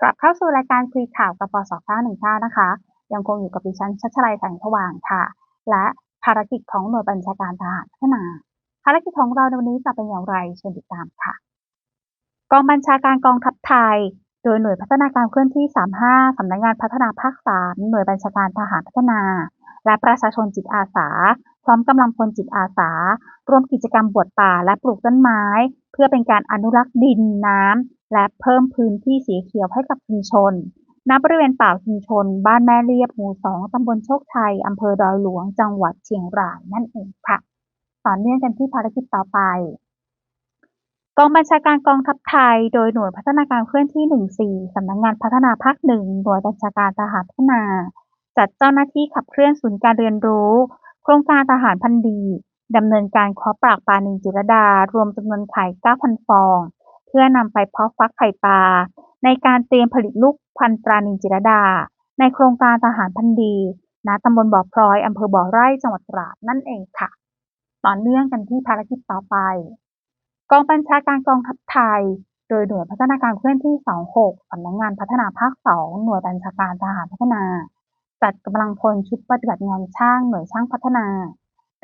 กลับเข้าสู่รายการคุยข่าวกับปส919นะคะ ยังคงอยู่กับดิฉันชัชลัยแสงสว่างค่ะ และภารกิจของหน่วยบัญชาการทหารพัฒนา ภารกิจของเราในวันนี้จะเป็นอย่างไรเชิญติดตามค่ะ กองบัญชาการกองทัพไทย โดยหน่วยพัฒนาการเคลื่อนที่ 35 สำนักงานพัฒนาภาค 3 หน่วยบัญชาการทหารพัฒนา และประชาชนจิตอาสา พร้อมกำลังพลจิตอาสา ร่วมกิจกรรมบวชป่าและปลูกต้นไม้ เพื่อเป็นการอนุรักษ์ดินน้ำ และเพิ่มพื้นที่สีเขียวให้กับชุมชน ณ บริเวณป่าชุมชน บ้านแม่เรียบหมู่2ตำบลโชคชัย อำเภอดอยหลวง จังหวัดเชียงรายนั่นเองค่ะ ต่อเนื่องกันที่ภารกิจต่อไป กองบัญชาการกองทัพไทย โดยหน่วยพัฒนาการเคลื่อนที่ 14 สำนักงานพัฒนาภาคหนึ่งหน่วยบัญชาการทหารพัฒนา จัดเจ้าหน้าที่ขับเคลื่อนศูนย์การเรียนรู้ โครงการทหารพันธ์ดีดำเนินการเพาะปลากปานินจิรดา รวมจำนวนไข่ 9,000 ฟอง พื่อนำไปเพาะฟักไข่ปลา ในการเตรียมผลิตลูกพันธุ์ปลานินจิรดา ในโครงการทหารพันดีณตำบลบ่อพลอยอำเภอบ่อไร่จังหวัดตราดนั่นเองค่ะ ต่อเนื่องกันที่ภารกิจต่อไป กองบัญชาการกองทัพไทย โดยหน่วยพัฒนาการเคลื่อนที่ 26สำนักงานพัฒนาภาค 2 หน่วยบัญชาการทหารพัฒนา จัดกำลังพลชุดปฏิบัติงานช่างหน่วยช่างพัฒนา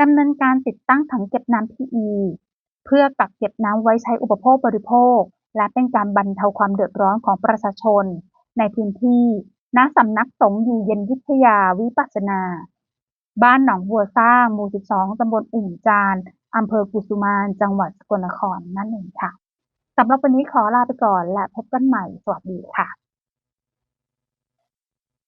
ดำเนินการติดตั้งถังเก็บน้ำ PE เพื่อกักเก็บน้ำไว้ใช้อุปโภคบริโภค และเป็นการบรรเทาความเดือดร้อนของประชาชน ในพื้นที่ ณ สำนักสงฆ์อยู่เย็นวิทยาวิปัสสนา บ้านหนองบัวซ่าง หมู่ 12 ตำบลอุ่มจานอำเภอกุสุมาน จังหวัดสกลนคร นั่นเองค่ะ สำหรับวันนี้ขอลาไปก่อนและพบกันใหม่ สวัสดีค่ะ